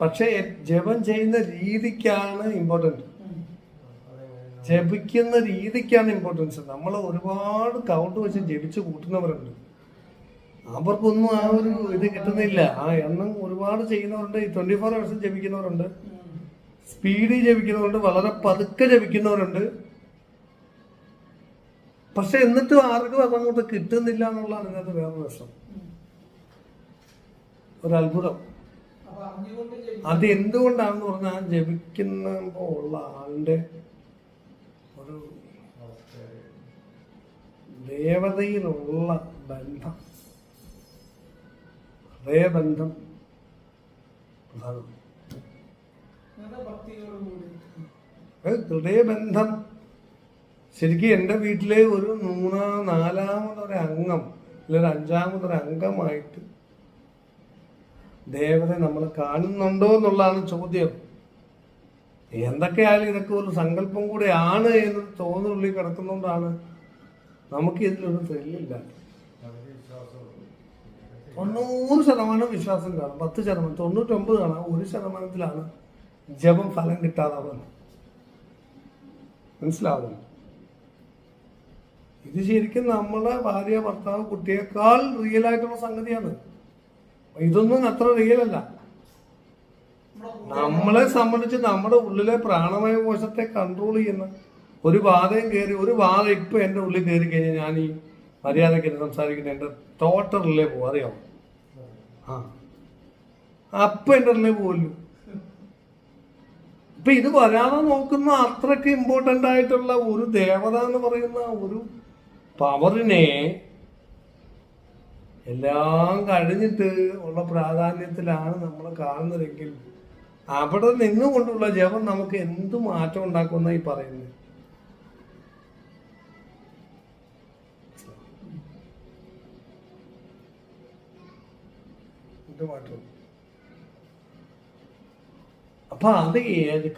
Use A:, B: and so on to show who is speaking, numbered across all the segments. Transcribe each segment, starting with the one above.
A: പക്ഷെ ജപം ചെയ്യുന്ന രീതിക്കാണ് ഇമ്പോർട്ടന്റ് ജപിക്കുന്ന രീതിക്കാണ് ഇമ്പോർട്ടൻസ് നമ്മൾ ഒരുപാട് കൗണ്ട് വെച്ച് ജപിച്ച് കൂട്ടുന്നവരുണ്ട്. അവർക്കൊന്നും ആ ഒരു ഇത് കിട്ടുന്നില്ല. ആ എണ്ണം ഒരുപാട് ചെയ്യുന്നവരുണ്ട്. ട്വന്റി ഫോർ അവേഴ്സ് ജപിക്കുന്നവരുണ്ട്. സ്പീഡിൽ ജപിക്കുന്നവരുണ്ട്. വളരെ പതുക്കെ ജപിക്കുന്നവരുണ്ട്. പക്ഷെ എന്നിട്ടും ആർക്കും അതങ്ങോട്ട് കിട്ടുന്നില്ല എന്നുള്ളതാണ് ഇതിനകത്ത് വേറെ പ്രശ്നം. ഒരു അത്ഭുതം. അത് എന്തുകൊണ്ടാണെന്ന് പറഞ്ഞാൽ ജപിക്കുന്ന ജപിക്കുമ്പോൾ ഉള്ള ആളുടെ ഒരു ദേവതയിലുള്ള ബന്ധം. ഹൃദയബന്ധം പ്രധാനം.
B: നിങ്ങളുടെ ഭക്തിയോടുകൂടി
A: ഹൃദയബന്ധം ശരിക്കും എന്റെ വീട്ടിലെ ഒരു മൂന്നാം നാലാമതൊരംഗം അല്ലെങ്കിൽ അഞ്ചാമതൊരു അംഗമായിട്ട് ദേവത നമ്മൾ കാണുന്നുണ്ടോ എന്നുള്ളതാണ് ചോദ്യം. എന്തൊക്കെയായാലും ഇതൊക്കെ ഒരു സങ്കല്പം കൂടെയാണ് എന്ന് തോന്നുള്ളിൽ കിടക്കുന്നതുകൊണ്ടാണ് നമുക്ക് ഇതിലൊരു ത്രില്ലില്ല തൊണ്ണൂറ് ശതമാനം വിശ്വാസം കാണും. പത്ത് ശതമാനം തൊണ്ണൂറ്റൊമ്പത് കാണാം. ഒരു ശതമാനത്തിലാണ് ജപം ഫലം കിട്ടാതാവുന്നത് മനസ്സിലാവുന്നു? ഇത് ശരിക്കും നമ്മളെ ഭാര്യ ഭർത്താവ് കുട്ടിയേക്കാൾ റിയൽ ആയിട്ടുള്ള സംഗതിയാണ്. ഇതൊന്നും അത്ര റിയൽ അല്ല. നമ്മളെ സംബന്ധിച്ച് നമ്മുടെ ഉള്ളിലെ പ്രാണമയ കോശത്തെ കൺട്രോൾ ചെയ്യുന്ന ഒരു വാദയും കയറി ഒരു വാദ ഇപ്പൊ എന്റെ ഉള്ളിൽ കയറി കഴിഞ്ഞാൽ ഞാൻ ഈ മര്യാദയ്ക്ക് സംസാരിക്കുന്ന എന്റെ ടോട്ടറിലേ പോകും അറിയാമോ ആ. അപ്പൊ എന്റെ ഉള്ളിൽ പോകുമല്ലോ ഇപ്പൊ ഇത് വരാതെ നോക്കുന്ന അത്രയ്ക്ക് ഇമ്പോർട്ടന്റ് ആയിട്ടുള്ള ഒരു ദേവത എന്ന് പറയുന്ന ഒരു പവറിനെ എല്ലാം കഴിഞ്ഞിട്ട് ഉള്ള പ്രാധാന്യത്തിലാണ് നമ്മൾ കാണുന്നതെങ്കിൽ അവിടെ നിന്നുകൊണ്ടുള്ള ജപം നമുക്ക് എന്ത് മാറ്റം ഉണ്ടാക്കുമെന്ന ഈ പറയുന്നത് അപ്പൊ അത്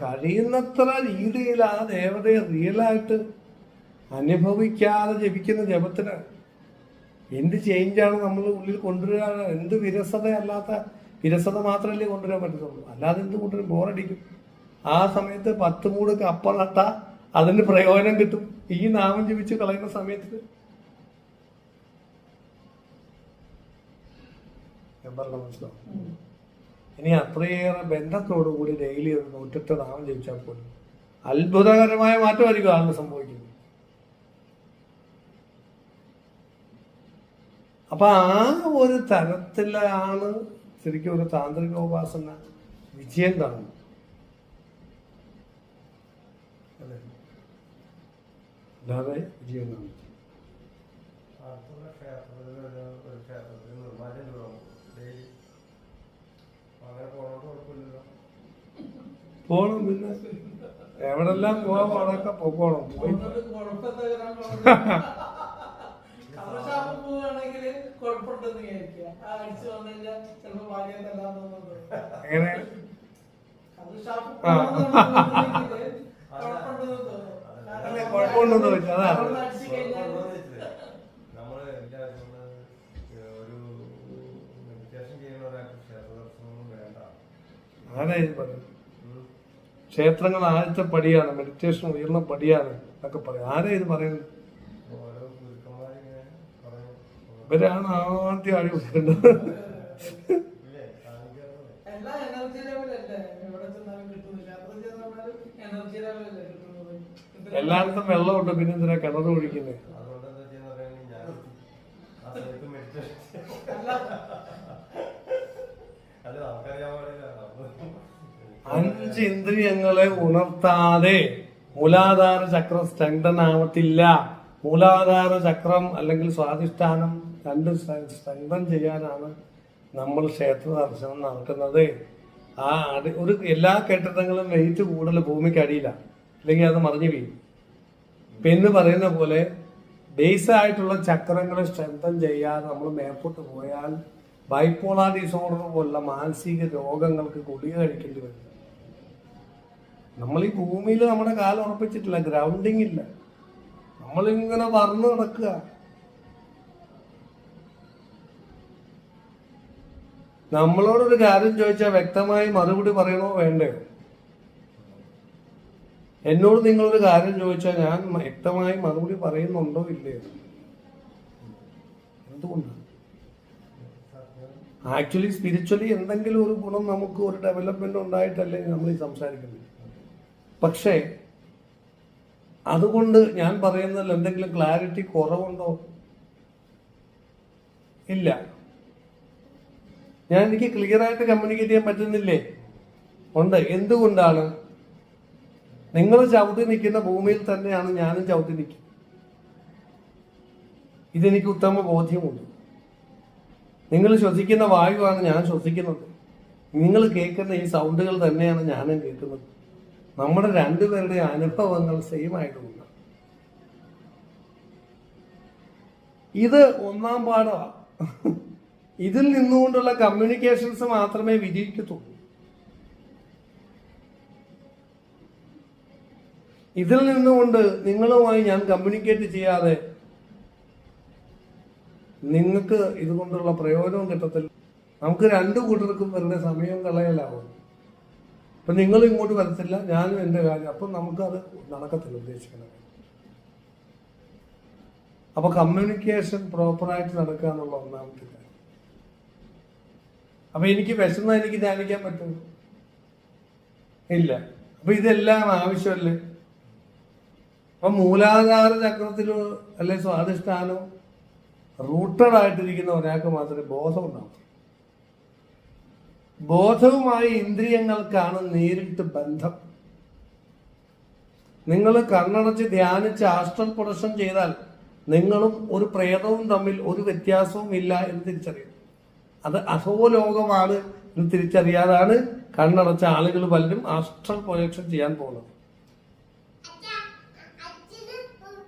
A: കഴിയുന്നത്ര രീതിയിൽ ആ ദേവതയെ റിയലായിട്ട് അനുഭവിക്കാതെ ജപിക്കുന്ന ജപത്തിന് എന്ത് ചേഞ്ചാണ് നമ്മൾ ഉള്ളിൽ കൊണ്ടുവരാൻ? എന്ത് വിരസത അല്ലാത്ത വിരസത മാത്രമല്ലേ കൊണ്ടുവരാൻ പറ്റത്തുള്ളൂ. അല്ലാതെ എന്ത് കൊണ്ടുവരും? ബോറടിക്കും ആ സമയത്ത് പത്ത് മൂട് കപ്പ നട്ട അതിന് പ്രയോജനം കിട്ടും. ഈ നാമം ജപിച്ച് കളയുന്ന സമയത്ത്. ഞാൻ പറഞ്ഞ മനസ്സിലാവും ഇനി അത്രയേറെ ബന്ധത്തോടുകൂടി ഡെയിലി ഒരു നൂറ്റെട്ട് നാമം ജപിച്ചാൽ പോലും അത്ഭുതകരമായ മാറ്റമായിരിക്കും ആളിന് സംഭവിക്കുന്നത്. അപ്പൊ ആ ഒരു തരത്തിലാണ് ശരിക്കും ഒരു താന്ത്രിക ഉപാസന വിജയം കാണുന്നത്. അല്ലേ? അല്ലാതെ വിജയം കാണുന്നു
C: അടുത്തുള്ള ഒരു ഒരു ക്ഷേത്രത്തിൽ നിർമ്മാല്യം ചൂടാവും ഡെയിലി. അങ്ങനെ
A: പോണം പിന്നെ. എവിടെല്ലാം പോവാ അവിടെയൊക്കെ പോകണം പോയി.
B: കുഴപ്പമുണ്ടെന്ന് വിചാരിക്കുക. ആ അടിച്ചു ചിലപ്പോ ഭാര്യ തല്ലാൻ
A: എങ്ങനെ.
B: കുഴപ്പമുണ്ടെന്ന്
A: അല്ല, കുഴപ്പമുണ്ടെന്ന്.
B: അടിച്ചു കഴിഞ്ഞാൽ
A: പറയുന്നത്. ക്ഷേത്രങ്ങൾ ആദ്യത്തെ പടിയാണ് മെഡിറ്റേഷൻ ഉയർന്ന പടിയാണ് എന്നൊക്കെ പറയും. ആരാ ഇത് പറയുന്നത്?
B: എനർജി ആദ്യം കിട്ടുന്നത്?
A: എല്ലായിടത്തും വെള്ളമുണ്ട് പിന്നെ എന്തിനാ കിണർ ഒഴിക്കുന്നത് അഞ്ച് ഇന്ദ്രിയങ്ങളെ ഉണർത്താതെ മൂലാധാര ചക്രം സ്ട്രെങ്തൻ ആവത്തില്ല. മൂലാധാര ചക്രം അല്ലെങ്കിൽ സ്വാധിഷ്ഠാനം രണ്ട് സ്ഥലം ചെയ്യാനാണ് നമ്മൾ ക്ഷേത്ര ദർശനം നടത്തുന്നത് ആ ഒരു എല്ലാ കെട്ടിടങ്ങളും വെയിറ്റ് കൂടുതൽ ഭൂമിക്ക് അടിയില്ല അല്ലെങ്കിൽ അത് മറിഞ്ഞു വീഴും. പിന്നെ പറയുന്ന പോലെ ബേസ് ആയിട്ടുള്ള ചക്രങ്ങളെ സ്ട്രെങ്തൻ ചെയ്യാതെ നമ്മൾ മേപ്പോട്ട് പോയാൽ ബൈപ്പോളാർ ഡിസോർഡർ പോലുള്ള മാനസിക രോഗങ്ങൾക്ക് ഗുളിക കഴിക്കേണ്ടി വരും. നമ്മൾ ഈ ഭൂമിയിൽ നമ്മുടെ കാലം ഉറപ്പിച്ചിട്ടില്ല ഗ്രൗണ്ടിങ് ഇല്ല. നമ്മളിങ്ങനെ പറഞ്ഞു നടക്കുക. നമ്മളോടൊരു കാര്യം ചോദിച്ചാൽ വ്യക്തമായി മറുപടി പറയണോ വേണ്ടയോ? എന്നോട് നിങ്ങളൊരു കാര്യം ചോദിച്ചാൽ ഞാൻ വ്യക്തമായി മറുപടി പറയുന്നുണ്ടോ ഇല്ലയോ? എന്തുകൊണ്ടാണ്? ആക്ച്വലി സ്പിരിച്വലി എന്തെങ്കിലും ഒരു ഗുണം നമുക്ക് ഒരു ഡെവലപ്മെന്റ് ഉണ്ടായിട്ടല്ലേ നമ്മൾ ഈ സംസാരിക്കുന്നത്. പക്ഷേ അതുകൊണ്ട് ഞാൻ പറയുന്നതിൽ എന്തെങ്കിലും ക്ലാരിറ്റി കുറവുണ്ടോ? ഇല്ല. ഞാൻ എനിക്ക് ക്ലിയർ ആയിട്ട് കമ്മ്യൂണിക്കേറ്റ് ചെയ്യാൻ പറ്റുന്നില്ലേ? ഉണ്ട്. എന്തുകൊണ്ടാണ്? നിങ്ങൾ ചവിട്ടി നിൽക്കുന്ന ഭൂമിയിൽ തന്നെയാണ് ഞാനും ചവിട്ടി നിൽക്കുന്നത്. ഇതെനിക്ക് ഉത്തമ ബോധ്യമുണ്ട്. നിങ്ങൾ ശ്വസിക്കുന്ന വായുവാണ് ഞാൻ ശ്വസിക്കുന്നത്. നിങ്ങൾ കേൾക്കുന്ന ഈ സൗണ്ടുകൾ തന്നെയാണ് ഞാനും കേൾക്കുന്നത്. നമ്മുടെ രണ്ടുപേരുടെ അനുഭവങ്ങൾ സെയിം ആയതുകൊണ്ട് ഇത് ഒന്നാം പാഠമാണ് ഇതിൽ നിന്നുകൊണ്ടുള്ള കമ്മ്യൂണിക്കേഷൻസ് മാത്രമേ വിജയിക്കത്തുള്ളൂ. ഇതിൽ നിന്നുകൊണ്ട് നിങ്ങളുമായി ഞാൻ കമ്മ്യൂണിക്കേറ്റ് ചെയ്യാതെ നിങ്ങൾക്ക് ഇതുകൊണ്ടുള്ള പ്രയോജനം കിട്ടത്തില്ല. നമുക്ക് രണ്ടു കൂട്ടർക്കും വെറുതെ സമയം കളയലാവും അപ്പൊ നിങ്ങൾ ഇങ്ങോട്ട് വരത്തില്ല ഞാനും എന്റെ കാര്യം. അപ്പൊ നമുക്കത് നടക്കത്തില്ല ഉദ്ദേശിക്കുന്നത്. അപ്പൊ കമ്മ്യൂണിക്കേഷൻ പ്രോപ്പറായിട്ട് നടക്കുക എന്നുള്ള ഒന്നാമത്തെ കാര്യം. അപ്പൊ എനിക്ക് വിശന്ന എനിക്ക് ധ്യാനിക്കാൻ പറ്റുമോ? ഇല്ല. അപ്പൊ ഇതെല്ലാം ആവശ്യമല്ലേ? അപ്പൊ മൂലാധാര ചക്രത്തിലോ അല്ലെ സ്വാധിഷ്ഠാനോ റൂട്ടഡ് ആയിട്ടിരിക്കുന്ന ഒരാൾക്ക് മാത്രമേ ബോധം ഉണ്ടാവൂ ബോധവുമായി ഇന്ദ്രിയങ്ങൾക്കാണ് നേരിട്ട് ബന്ധം. നിങ്ങൾ കണ്ണടച്ച് ധ്യാനിച്ച് ആഷ്ടം പുരുഷം ചെയ്താൽ നിങ്ങളും ഒരു പ്രേതവും തമ്മിൽ ഒരു വ്യത്യാസവും ഇല്ല എന്ന് തിരിച്ചറിയും അത് അധോലോകമാണ് എന്ന് തിരിച്ചറിയാതാണ് കണ്ണടച്ച ആളുകൾ പലരും ആസ്ട്രൽ പ്രൊജക്ഷൻ ചെയ്യാൻ പോകുന്നത്.
D: അച്ഛാ, അച്ഛന്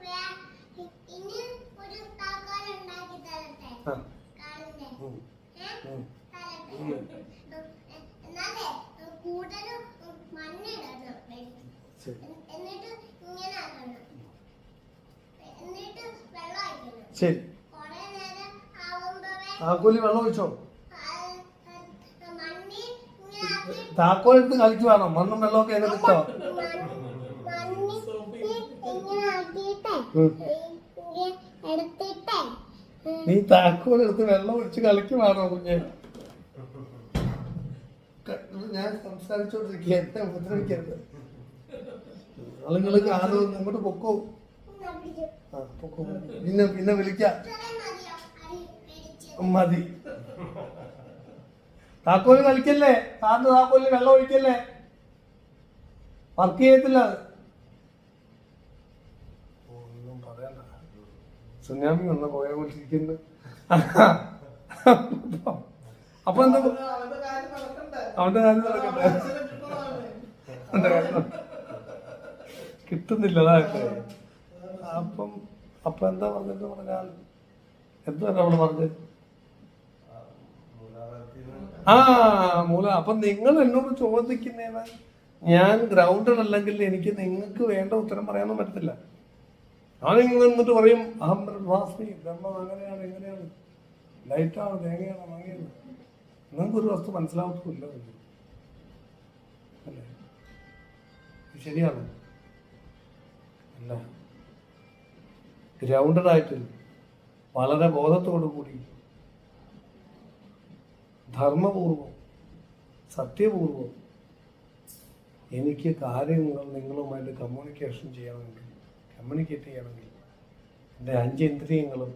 D: വേ- ഇനി ഒരു താക്കോൽ ഉണ്ടാക്കി തരട്ടെ?
A: ആ.
D: കാലിന്റെ.
A: ഉം.
D: ഏ?
A: ഉം.
D: തരട്ടെ?
A: ഉം.
D: എന്നാലേ കൂടുതലും മണ്ണിടണം
A: ശരി
D: എ- എന്നിട്ട് ഇങ്ങനെ ആക്കണം എന്നിട്ട് വെള്ളം ഒഴിക്കണം
A: ശരി. താക്കോലി വെള്ളം ഒഴിച്ചോ? താക്കോലെടുത്ത് കളിച്ചു വേണം. മണ്ണും വെള്ളമൊക്കെ എങ്ങനെ ഇട്ടോ? നീ താക്കോലെടുത്ത് വെള്ളം ഒഴിച്ച് കളിക്കുവാണോ കുഞ്ഞെ? ഞാൻ സംസാരിച്ചോണ്ടിരിക്കുക എന്നെ ഉപദ്രവിക്കരുത്. ആളുകൾ ആരോ അങ്ങോട്ട് പൊക്കോ
D: ഇങ്ങനെ പിടിച്ചു.
A: ആ പൊക്കോ പിന്നെ പിന്നെ വിളിക്കാം. മതി. താക്കോൽ കളിക്കല്ലേ? സാറിന് താക്കോലിന് വെള്ളം ഒഴിക്കല്ലേ? വർക്ക് ചെയ്യത്തില്ല അത്. ഒന്നും പറയണ്ട. സുനാമി വന്ന പോയ പോലിരിക്കുന്നു അപ്പൊ എന്താ
B: അവന്റെ കാര്യം
A: നടക്കട്ടെ. അവന്റെ കാര്യം കിട്ടുന്നില്ല അപ്പം അപ്പൊ എന്താ പറഞ്ഞിട്ട് പറഞ്ഞാൽ എന്താ നമ്മൾ പറഞ്ഞത്? ആ മൂല അപ്പൊ നിങ്ങൾ എന്നോട് ചോദിക്കുന്നതിന് ഞാൻ ഗ്രൗണ്ടഡ് അല്ലെങ്കിൽ എനിക്ക് നിങ്ങൾക്ക് വേണ്ട ഉത്തരം പറയാനൊന്നും പറ്റത്തില്ല. ഞാൻ നിങ്ങൾ നിന്നിട്ട് പറയും അഹം ബ്രഹ്മാസ്മി ബ്രഹ്മം അങ്ങനെയാണ് എങ്ങനെയാണ് ലൈറ്റാണ് തേങ്ങയാണ് മങ്ങയാണ്. നിങ്ങൾക്കൊരു വസ്തു മനസ്സിലാവത്തില്ല ശരിയാണ്. അല്ല. ഗ്രൗണ്ടഡ് ആയിട്ട് വളരെ ബോധത്തോടു കൂടി ധർമ്മപൂർവം സത്യപൂർവം എനിക്ക് കാര്യങ്ങൾ നിങ്ങളുമായിട്ട് കമ്മ്യൂണിക്കേഷൻ ചെയ്യണമെങ്കിൽ കമ്മ്യൂണിക്കേറ്റ് ചെയ്യണമെങ്കിൽ എന്റെ അഞ്ചേന്ദ്രിയങ്ങളും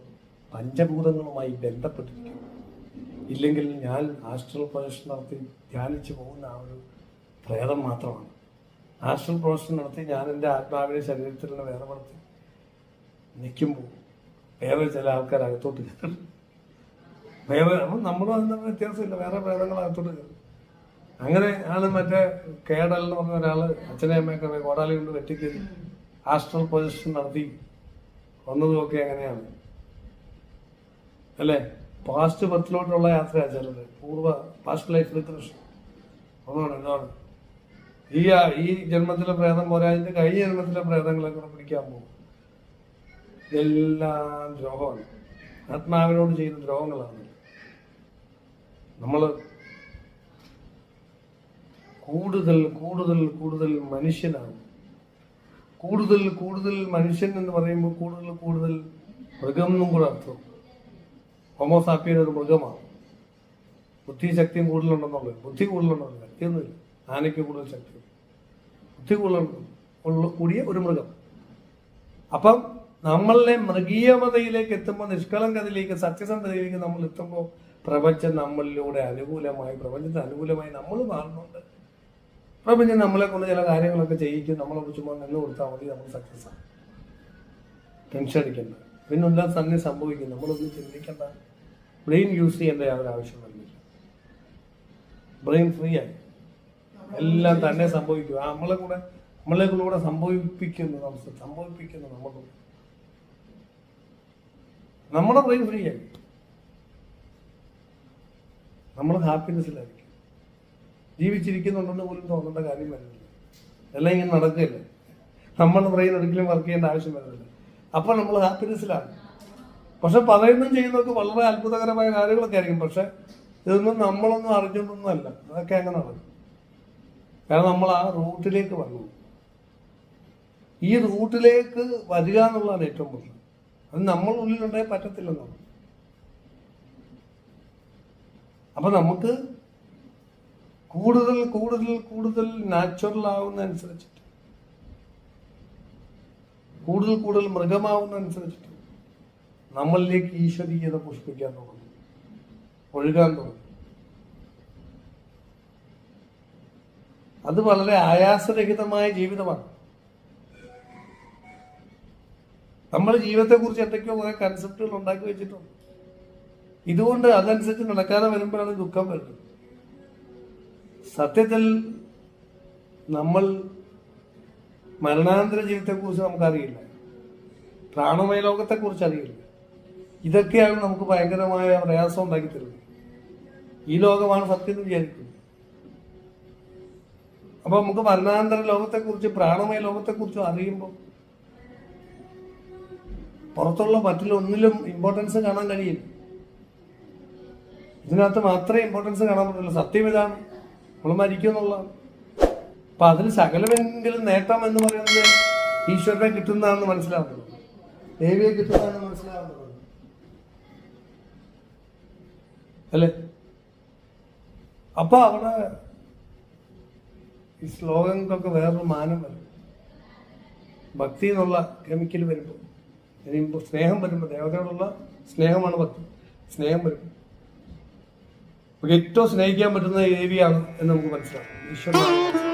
A: പഞ്ചഭൂതങ്ങളുമായി ബന്ധപ്പെട്ടിരിക്കും ഇല്ലെങ്കിൽ ഞാൻ ആസ്ട്രൽ പ്രൊജക്ഷൻ നടത്തി ധ്യാനിച്ചു പോകുന്ന ആ ഒരു പ്രേതം മാത്രമാണ്. ആസ്ട്രൽ പ്രൊജക്ഷൻ നടത്തി ഞാൻ എന്റെ ആത്മാവിനെ ശരീരത്തിലുള്ള വേർപെടുത്തി നിൽക്കുമ്പോൾ വേറെ ചില ആൾക്കാർ അകത്തോട്ട് കയറും. വേറെ നമ്മളും അതിന് വ്യത്യാസമില്ല. വേറെ ഭേദങ്ങൾ അകത്തോട്ട് കയറും. അങ്ങനെ ആൾ മറ്റേ കേടൽ എന്ന് പറഞ്ഞ ഒരാൾ അച്ഛനെ അമ്മയൊക്കെ കോടാലി കൊണ്ട് വെട്ടിക്കയറി ആസ്ട്രൽ പൊസിഷൻ നടത്തി വന്നതുമൊക്കെ അങ്ങനെയാണ് അല്ലേ? പാസ്റ്റ് ബർത്തിലോട്ടുള്ള യാത്രയാണ് ചിലത് പൂർവ പാസ്റ്റ് ലൈഫ് റിഗ്രഷൻ ഒന്നാണ് എന്താണ് ഈ ഈ ജന്മത്തിലെ പ്രേതം പോരാതിന്റെ കഴിഞ്ഞ ജന്മത്തിലെ പ്രേതങ്ങളെ കൂടെ പിടിക്കാൻ പോകും. ഇതെല്ലാം ദ്രോഹമാണ്. ആത്മാവിനോട് ചെയ്യുന്ന ദ്രോഹങ്ങളാണ്. നമ്മൾ കൂടുതൽ കൂടുതൽ കൂടുതൽ മനുഷ്യനാണ്. കൂടുതൽ കൂടുതൽ മനുഷ്യൻ എന്ന് പറയുമ്പോൾ കൂടുതൽ കൂടുതൽ മൃഗം എന്നും കൂടെ അർത്ഥം. ഹോമോസാപ്പിയൻ ഒരു മൃഗമാണ്. ബുദ്ധി ശക്തിയും കൂടുതലുണ്ടെന്നുള്ളത്. ബുദ്ധി കൂടുതലുണ്ടെന്നുള്ളത് ശക്തിയൊന്നുമില്ല ആനയ്ക്ക് കൂടുതൽ ശക്തി ബുദ്ധി കൂടുതലുണ്ട് കൂടിയ ഒരു മൃഗം. അപ്പം നമ്മളുടെ മൃഗീയമതയിലേക്ക് എത്തുമ്പോൾ നിഷ്കളങ്കതയിലേക്ക് സത്യസന്ധതയിലേക്ക് നമ്മൾ എത്തുമ്പോൾ പ്രപഞ്ചം നമ്മളിലൂടെ അനുകൂലമായി പ്രപഞ്ചത്തിന് അനുകൂലമായി നമ്മൾ മാറുന്നുണ്ട്. പ്രപഞ്ചം നമ്മളെ കൊണ്ട് ചില കാര്യങ്ങളൊക്കെ ചെയ്യിക്കും. നമ്മളെ ചുമ്മാ നിന്ന് കൊടുത്താൽ മതി നമ്മൾ സക്സസ് ആണ്. ടെൻഷൻ അടിക്കണ്ട. പിന്നെല്ലാം തന്നെ സംഭവിക്കും. നമ്മളൊന്നും ചിന്തിക്കണ്ട. ബ്രെയിൻ യൂസ് ചെയ്യേണ്ട യാതൊരു ആവശ്യം വരുന്നില്ല. ബ്രെയിൻ ഫ്രീ ആയി. എല്ലാം തന്നെ സംഭവിക്കും. നമ്മളെ കൂടെ നമ്മളെ കൂടെ സംഭവിപ്പിക്കുന്നു സംഭവിപ്പിക്കുന്നു നമുക്ക്. നമ്മുടെ ബ്രെയിൻ ഫ്രീ ആയി. നമ്മൾ ഹാപ്പിനെസ്സിലായിരിക്കും ജീവിച്ചിരിക്കുന്നുണ്ടെന്ന് പോലും തോന്നേണ്ട കാര്യം വരുന്നില്ല. എല്ലാം ഇങ്ങനെ നടക്കുകയല്ല? നമ്മുടെ ബ്രെയിൻ ഒരിക്കലും വർക്ക് ചെയ്യേണ്ട ആവശ്യം വരുന്നില്ല. അപ്പോൾ നമ്മൾ ഹാപ്പിനെസ്സിലാണ് പക്ഷെ പറയുന്നതും ചെയ്യുന്നതൊക്കെ വളരെ അത്ഭുതകരമായ കാര്യങ്ങളൊക്കെ ആയിരിക്കും. പക്ഷെ ഇതൊന്നും നമ്മളൊന്നും അറിഞ്ഞൊന്നും അല്ല അതൊക്കെ അങ്ങനെ നടക്കും? കാരണം നമ്മൾ ആ റൂട്ടിലേക്ക് വന്നു. ഈ റൂട്ടിലേക്ക് വരിക എന്നുള്ളതാണ് ഏറ്റവും പ്രശ്നം അത് നമ്മൾ ഉള്ളിലുണ്ടേ പറ്റത്തില്ലെന്നാണ് അപ്പൊ നമുക്ക് കൂടുതൽ കൂടുതൽ കൂടുതൽ നാച്ചുറൽ ആവുന്ന അനുസരിച്ചിട്ട് കൂടുതൽ കൂടുതൽ മൃഗമാവുന്ന അനുസരിച്ചിട്ട് നമ്മളിലേക്ക് ഈശ്വരീയത പുഷ്പിക്കാൻ തുടങ്ങും ഒഴുകാൻ തുടങ്ങും. അത് വളരെ ആയാസരഹിതമായ ജീവിതമാണ്. നമ്മൾ ജീവിതത്തെക്കുറിച്ച് എന്തൊക്കെയോ കുറെ കൺസെപ്റ്റുകൾ ഉണ്ടാക്കി വെച്ചിട്ടുണ്ട്. ഇതുകൊണ്ട് അതനുസരിച്ച് നടക്കാതെ വരുമ്പോഴാണ് ദുഃഖം വരുന്നത്. സത്യത്തിൽ നമ്മൾ മരണാനന്തര ജീവിതത്തെക്കുറിച്ച് നമുക്കറിയില്ല. പ്രാണമയ ലോകത്തെക്കുറിച്ച് അറിയില്ല. ഇതൊക്കെയാണ് നമുക്ക് ഭയങ്കരമായ പ്രയാസം ഉണ്ടാക്കി തരുന്നത്. ഈ ലോകമാണ് സത്യം എന്ന് വിചാരിക്കുന്നത്. അപ്പൊ നമുക്ക് മരണാനന്തര ലോകത്തെക്കുറിച്ച് പ്രാണമയ ലോകത്തെക്കുറിച്ചും അറിയുമ്പോൾ പുറത്തുള്ള മറ്റിലൊന്നിലും ഇമ്പോർട്ടൻസ് കാണാൻ കഴിയില്ല. ഇതിനകത്ത് മാത്രമേ ഇമ്പോർട്ടൻസ് കാണാൻ പറ്റുള്ളൂ. സത്യം ഇതാണ്. നമ്മൾ മരിക്കും എന്നുള്ളതാണ്. അപ്പൊ അതിൽ സകലമെങ്കിലും നേട്ടം എന്ന് പറയുന്നത് ഈശ്വരനെ കിട്ടുന്നതാണെന്ന് മനസ്സിലാവുന്നത്. ദേവിയെ കിട്ടുന്നതാണെന്ന് മനസ്സിലാവുന്നത്. അല്ലേ? അപ്പൊ അവിടെ ഈ ശ്ലോകങ്ങൾക്കൊക്കെ വേറൊരു മാനം വരും. ഭക്തി എന്നുള്ള കെമിക്കൽ വരുമ്പോൾ ഇനിയിപ്പോൾ സ്നേഹം വരുമ്പോൾ ദേവതയോടുള്ള സ്നേഹമാണ് ഭക്തി. സ്നേഹം വരും. നമുക്ക് ഏറ്റവും സ്നേഹിക്കാൻ പറ്റുന്ന ദേവിയാണ് എന്ന് നമുക്ക് മനസ്സിലാക്കാം. ഈശ്വരൻ